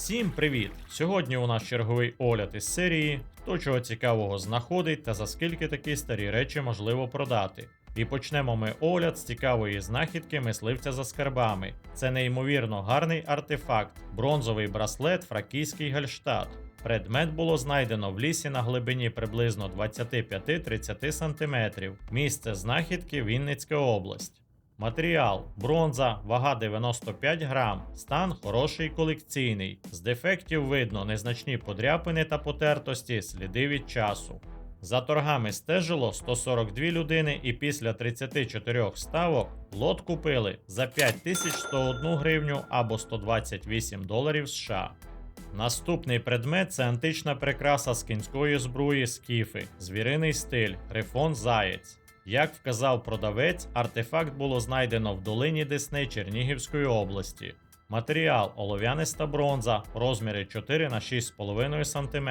Всім привіт! Сьогодні у нас черговий огляд із серії Хто чого цікавого знаходить та за скільки такі старі речі можливо продати. І почнемо ми огляд з цікавої знахідки мисливця за скарбами. Це неймовірно гарний артефакт, бронзовий браслет Фракійський Гальштадт. Предмет було знайдено в лісі на глибині приблизно 25-30 см. Місце знахідки Вінницька область. Матеріал бронза, вага 95 грам, стан хороший колекційний. З дефектів видно незначні подряпини та потертості, сліди від часу. За торгами стежило 142 людини і після 34 ставок лот купили за 5101 гривню або 128 доларів США. Наступний предмет це антична прикраса з кінської збруї скіфи, звіриний стиль, грифон заєць. Як вказав продавець, артефакт було знайдено в долині Десни Чернігівської області. Матеріал олов'яниста бронза, розміри 4 на 6,5 см.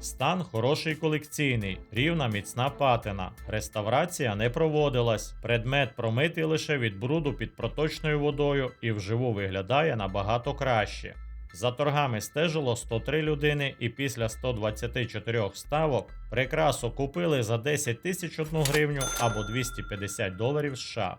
Стан хороший колекційний, рівна міцна патина. Реставрація не проводилась. Предмет промитий лише від бруду під проточною водою і вживу виглядає набагато краще. За торгами стежило 103 людини, і після 124 ставок прикрасу купили за 10 тисяч 1 гривню або 250 доларів США.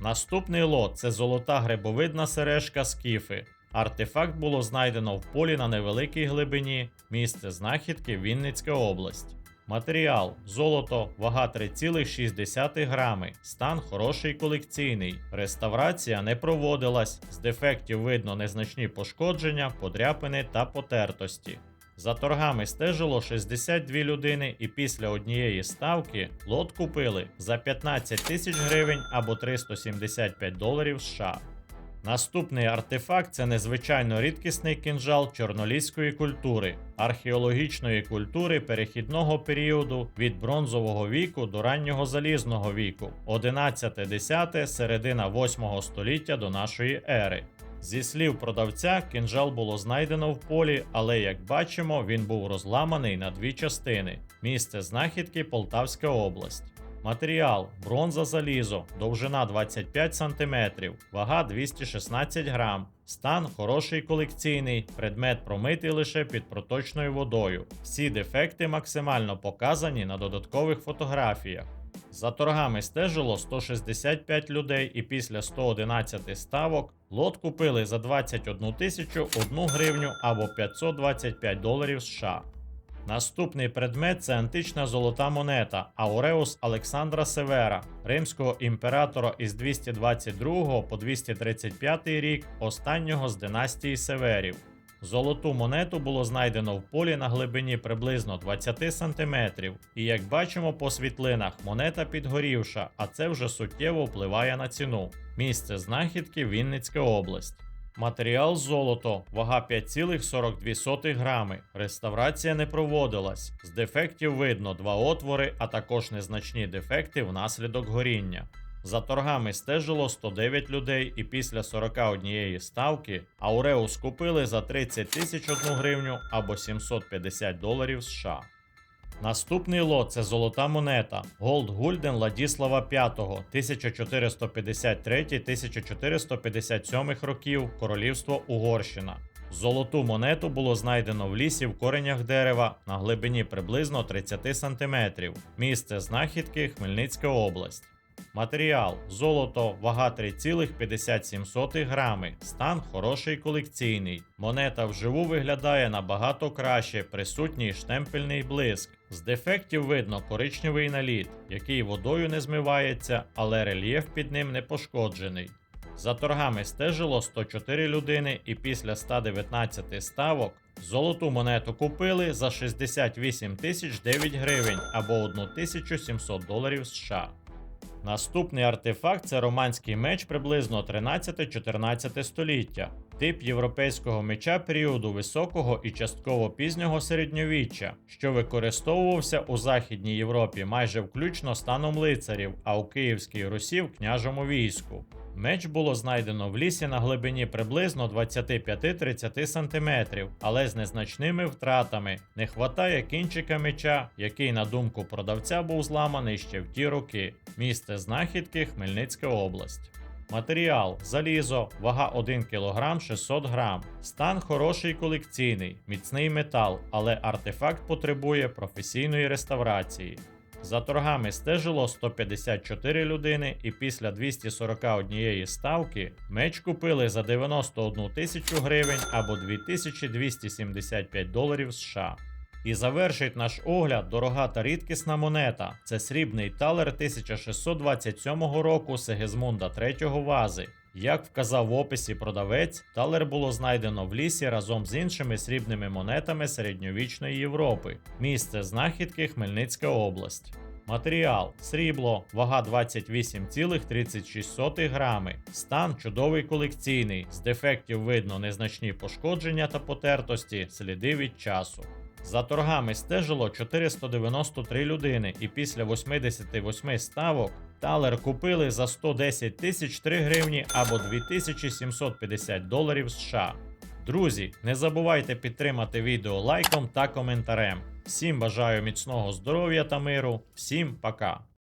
Наступний лот це золота грибовидна сережка скіфи. Артефакт було знайдено в полі на невеликій глибині, місце знахідки Вінницька область. Матеріал золото, вага 3,6 грами, стан хороший колекційний. Реставрація не проводилась, з дефектів видно незначні пошкодження, подряпини та потертості. За торгами стежило 62 людини, і після однієї ставки лот купили за 15 тисяч гривень або 375 доларів США. Наступний артефакт це незвичайно рідкісний кінжал чорноліської культури, археологічної культури перехідного періоду від бронзового віку до раннього залізного віку, 11-10, середина 8 століття до нашої ери. Зі слів продавця, кінжал було знайдено в полі, але як бачимо, він був розламаний на дві частини. Місце знахідки Полтавська область. Матеріал бронза залізо, довжина 25 см, вага 216 грам. Стан хороший колекційний, предмет промитий лише під проточною водою. Всі дефекти максимально показані на додаткових фотографіях. За торгами стежило 165 людей, і після 111 ставок лот купили за 21 тисячу 1 гривню або 525 доларів США. Наступний предмет це антична золота монета Ауреус Олександра Севера, римського імператора із 222 по 235 рік, останнього з династії Северів. Золоту монету було знайдено в полі на глибині приблизно 20 см, і як бачимо по світлинах, монета підгорівша, а це вже суттєво впливає на ціну. Місце знахідки Вінницька область. Матеріал золото, вага 5,42 грами. Реставрація не проводилась. З дефектів видно два отвори, а також незначні дефекти внаслідок горіння. За торгами стежило 109 людей, і після 41 ставки Ауреус купили за 30 тисяч 1 гривню або 750 доларів США. Наступний лот це золота монета Голд Гульден Ладіслава V 1453-1457 років Королівство Угорщина. Золоту монету було знайдено в лісі в коренях дерева на глибині приблизно 30 см. Місце знахідки Хмельницька область. Матеріал золото, вага 3,57 грами, стан хороший колекційний. Монета вживу виглядає набагато краще, присутній штемпельний блиск. З дефектів видно коричневий наліт, який водою не змивається, але рельєф під ним не пошкоджений. За торгами стежило 104 людини, і після 119 ставок золоту монету купили за 68 тисяч 9 гривень або 1700 доларів США. Наступний артефакт це романський меч приблизно 13-14 століття, тип європейського меча періоду високого і частково пізнього середньовіччя, що використовувався у Західній Європі майже включно станом лицарів, а у Київській Русі в княжому війську. Меч було знайдено в лісі на глибині приблизно 25-30 см, але з незначними втратами. Не хватає кінчика меча, який, на думку продавця, був зламаний ще в ті роки. Місце знахідки Хмельницька область. Матеріал залізо, вага 1 кг 600 г. Стан хороший колекційний, міцний метал, але артефакт потребує професійної реставрації. За торгами стежило 154 людини, і після 241 ставки меч купили за 91 тисячу гривень або 2275 доларів США. І завершить наш огляд дорога та рідкісна монета. Це срібний талер 1627 року Сигизмунда III вази. Як вказав в описі продавець, талер було знайдено в лісі разом з іншими срібними монетами середньовічної Європи. Місце знахідки Хмельницька область. Матеріал срібло, вага 28,36 грами. Стан чудовий колекційний. З дефектів видно незначні пошкодження та потертості, сліди від часу. За торгами стежило 493 людини, і після 88 ставок талер купили за 110 тисяч 3 гривні або 2750 доларів США. Друзі, не забувайте підтримати відео лайком та коментарем. Всім бажаю міцного здоров'я та миру. Всім пока!